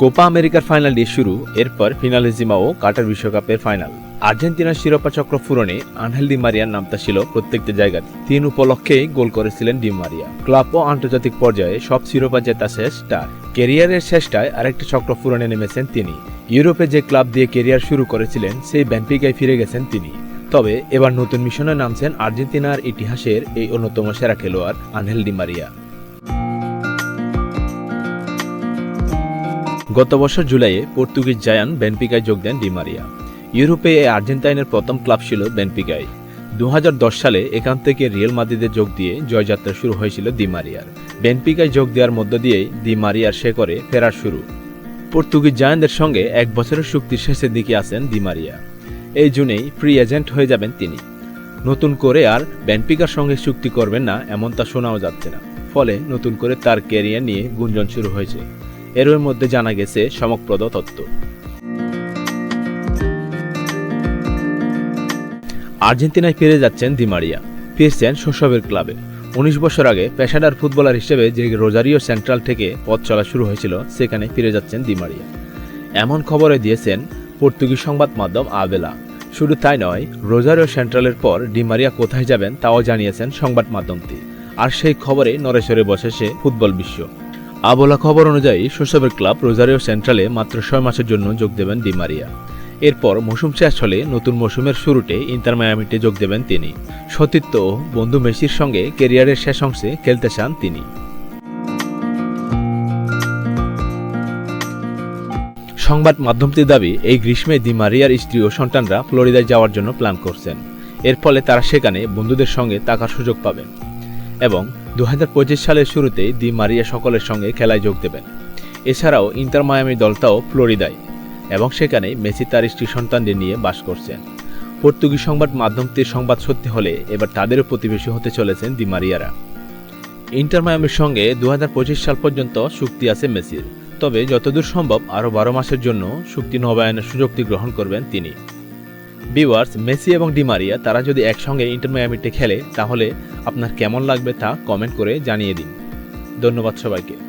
Copa আমেরিকার final দিয়ে শুরু, এরপর ফিনালিজিমা ও কাটার বিশ্বকাপের ফাইনাল। আর্জেন্টিনার শিরোপা চক্র পূরণে আনহেল ডি মারিয়ার নামটা ছিল প্রত্যেকটা জায়গাতে। তিন উপলক্ষেই গোল করেছিলেন ডি মারিয়া। ক্লাব ও আন্তর্জাতিক পর্যায়ে সব শিরোপা জেতা শেষ তার। কেরিয়ারের শেষটায় আরেকটা চক্র পূরণে নেমেছেন তিনি। ইউরোপে যে ক্লাব দিয়ে কেরিয়ার শুরু করেছিলেন, সেই ব্যানপিকায় ফিরে গেছেন তিনি। তবে এবার নতুন মিশনে নামছেন আর্জেন্টিনার ইতিহাসের এই অন্যতম সেরা খেলোয়াড় আনহেল ডি মারিয়া। গত বছর জুলাইয়ে পর্তুগিজ জায়ান বেনপিকায় যোগ দেন ডিমারিয়া ইউরোপে এই আর্জেন্টাইনের প্রথম ক্লাব ছিল বেনপিকায় দুহাজার দশ সালে এখান থেকে রিয়েল মাদ্রিদে যোগ দিয়ে জয়যাত্রা শুরু হয়েছিল দিমারিয়ার বেনপিকায় যোগ দেওয়ার মধ্য দিয়েই দিমারিয়ার শেকরে ফেরার শুরু। পর্তুগিজ জায়ানদের সঙ্গে এক বছরের চুক্তির শেষের দিকে আছেন দিমারিয়া এই জুনেই ফ্রি এজেন্ট হয়ে যাবেন তিনি। নতুন করে আর ব্যানপিকার সঙ্গে চুক্তি করবেন না এমনটা শোনাও যাচ্ছে না। ফলে নতুন করে তার ক্যারিয়ার নিয়ে গুঞ্জন শুরু হয়েছে। এর মধ্যে জানা গেছে চমকপ্রদ তথ্য আর্জেন্টিনায় ফিরে যাচ্ছেন দিমারিয়া ফিরছেন শৈশবের ক্লাবে। উনিশ বছর আগে পেশাদার ফুটবলার হিসেবে যে রোজারিও সেন্ট্রাল থেকে পথ চলা শুরু হয়েছিল, সেখানে ফিরে যাচ্ছেন দিমারিয়া এমন খবরে দিয়েছেন পর্তুগিজ সংবাদ মাধ্যম আবেলা। শুধু তাই নয়, রোজারিও সেন্ট্রালের পর ডিমারিয়া কোথায় যাবেন তাও জানিয়েছেন সংবাদ মাধ্যমটি। আর সেই খবরে নরেশ্বরে বসেছে ফুটবল বিশ্ব। আবলা খবর অনুযায়ী শৈশবের ক্লাব রোজারিও সেন্ট্রালে মাত্র ছয় মাসের জন্য যোগ দেবেন ডিমারিয়া এরপর মৌসুম শেষ হলে নতুন মৌসুমের শুরুতে ইন্টার মায়ামিতে যোগ দেবেন তিনি। সতীর্থ বন্ধু মেসির সঙ্গে কেরিয়ারের শেষ অংশে খেলতে চান তিনি। সংবাদ মাধ্যমটির দাবি, এই গ্রীষ্মে দি মারিয়ার স্ত্রী ও সন্তানরা ফ্লোরিদায় যাওয়ার জন্য প্ল্যান করছেন। এর ফলে তারা সেখানে বন্ধুদের সঙ্গে থাকার সুযোগ পাবেন। এবং দু হাজার পঁচিশ সালের শুরুতেই দি মারিয়া সকলের সঙ্গে খেলায় যোগ দেবেন। এছাড়াও ইন্টার মায়ামি দলটাও ফ্লোরিদায় এবং সেখানে মেসি তার স্ত্রী সন্তানদের নিয়ে বাস করছেন। পর্তুগিজ সংবাদ মাধ্যমটির সংবাদ সত্যি হলে এবার তাদেরও প্রতিবেশী হতে চলেছেন দি মারিয়ারা। ইন্টার মায়ামির সঙ্গে দু হাজার পঁচিশ সাল পর্যন্ত চুক্তি আছে মেসির, তবে যতদূর সম্ভব আরও বারো মাসের জন্য চুক্তি নবায়নের সুযোগটি গ্রহণ করবেন তিনি। বিওয়ার্স মেসি এবং ডিমারিয়া তারা যদি একসঙ্গে ইন্টার মায়ামিতে খেলে, তাহলে আপনার কেমন লাগবে তা কমেন্ট করে জানিয়ে দিন। ধন্যবাদ সবাইকে।